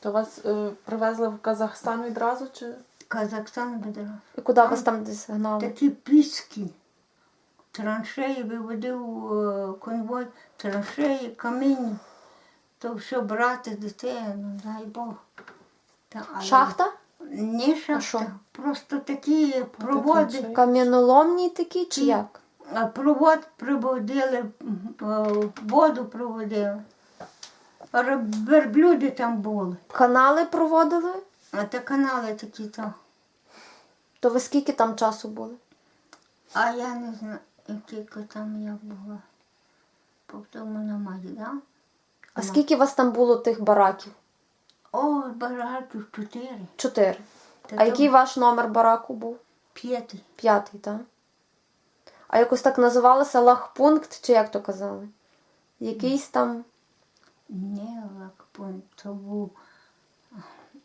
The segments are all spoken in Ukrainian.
То вас е, привезли в Казахстан відразу чи? Казахстан видав. І куди вас там десь гнали? Такі піски. Траншеї виводив е, конвой, траншеї, каміння. То все брати дитину, дай Бог. Та, але- Шахта? Не що? шахта. Просто такі проводи. траншеї. Кам'яноломні такі чи Ті. як? А провод приводили, м, е, воду проводили. Верблюди там були. Канали проводили? А та канали такі то. То ви скільки там часу були? А я не знаю, який там я була. Потім на Майдан. А скільки у вас там було тих бараків? О, бараків чотири. Чотири. Та А то який ваш номер бараку був? П'ятий. П'ятий, так? А якось так називалося лагпункт, чи як то казали? Якийсь там. То був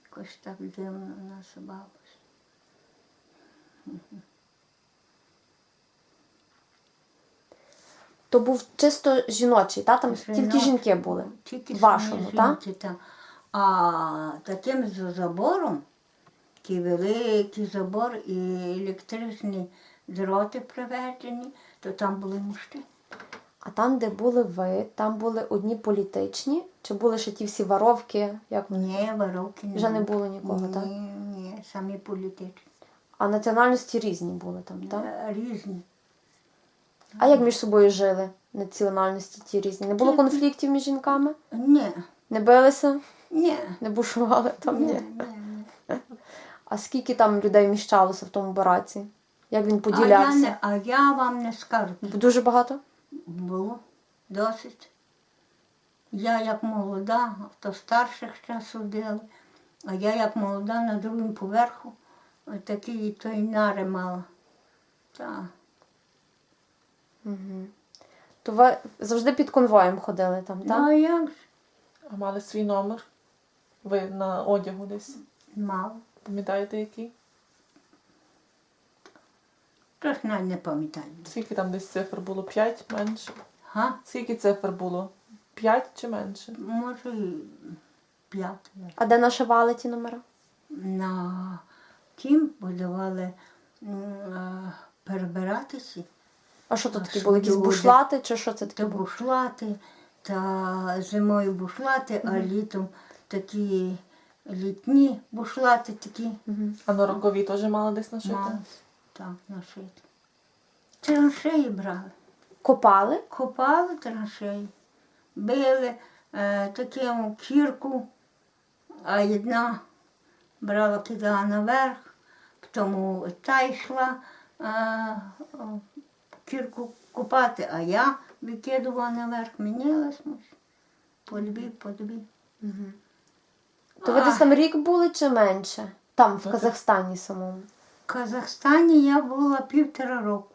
якось так дивно називалось. То був чисто жіночий, та? там тільки жінки були. Тільки вашому, так? жінки там. А таким за забором, такий великий забор і електричні дроти приведені, то там були мужчини. А там, де були ви, там були одні політичні, чи були ще ті всі воровки, як Ні, воровки не Вже не було нікого, ні, так? Ні, самі політичні. а національності різні були там, так? Е, Різні. А як між собою жили національності ті різні? Не було конфліктів між жінками? Ні, Не билися? ні. Не бушували там? Ні, Ні. ні, ні. А скільки там людей вміщалося в тому бараці? Як він А я, поділявся? не, а я вам не скажу. Дуже багато? Було досить. Я як молода, то старших ще судили, а я як молода на другому поверху такий той нари мала. Так. Угу. То ви завжди під конвоєм ходили там, Ну так? а як ж А мали свій номер? Ви на одягу десь? мало? Пам'ятаєте який? Тож навіть не пам'ятаю. Скільки там десь цифр було? П'ять менше? Га? Скільки цифр було? П'ять чи менше? Може, і п'яте. А де нашивали ті номера? На тім будували м, е, перебиратися. А що тут такі були? Якісь люди? бушлати, чи що це таке Та було? бушлати, та зимою бушлати, а літом такі літні бушлати такі. А на рокові теж мали десь нашити? мали. Так, нашити. Траншеї брали. Копали? Копали траншеї, били е, таким кірку, а одна брала кидала наверх, тому та йшла е, кірку копати, а я викидувала наверх, мінялась по дві, по дві. То ви десь там рік були чи менше? Там, в Ну, Казахстані самому. Казахстані я була півтора року.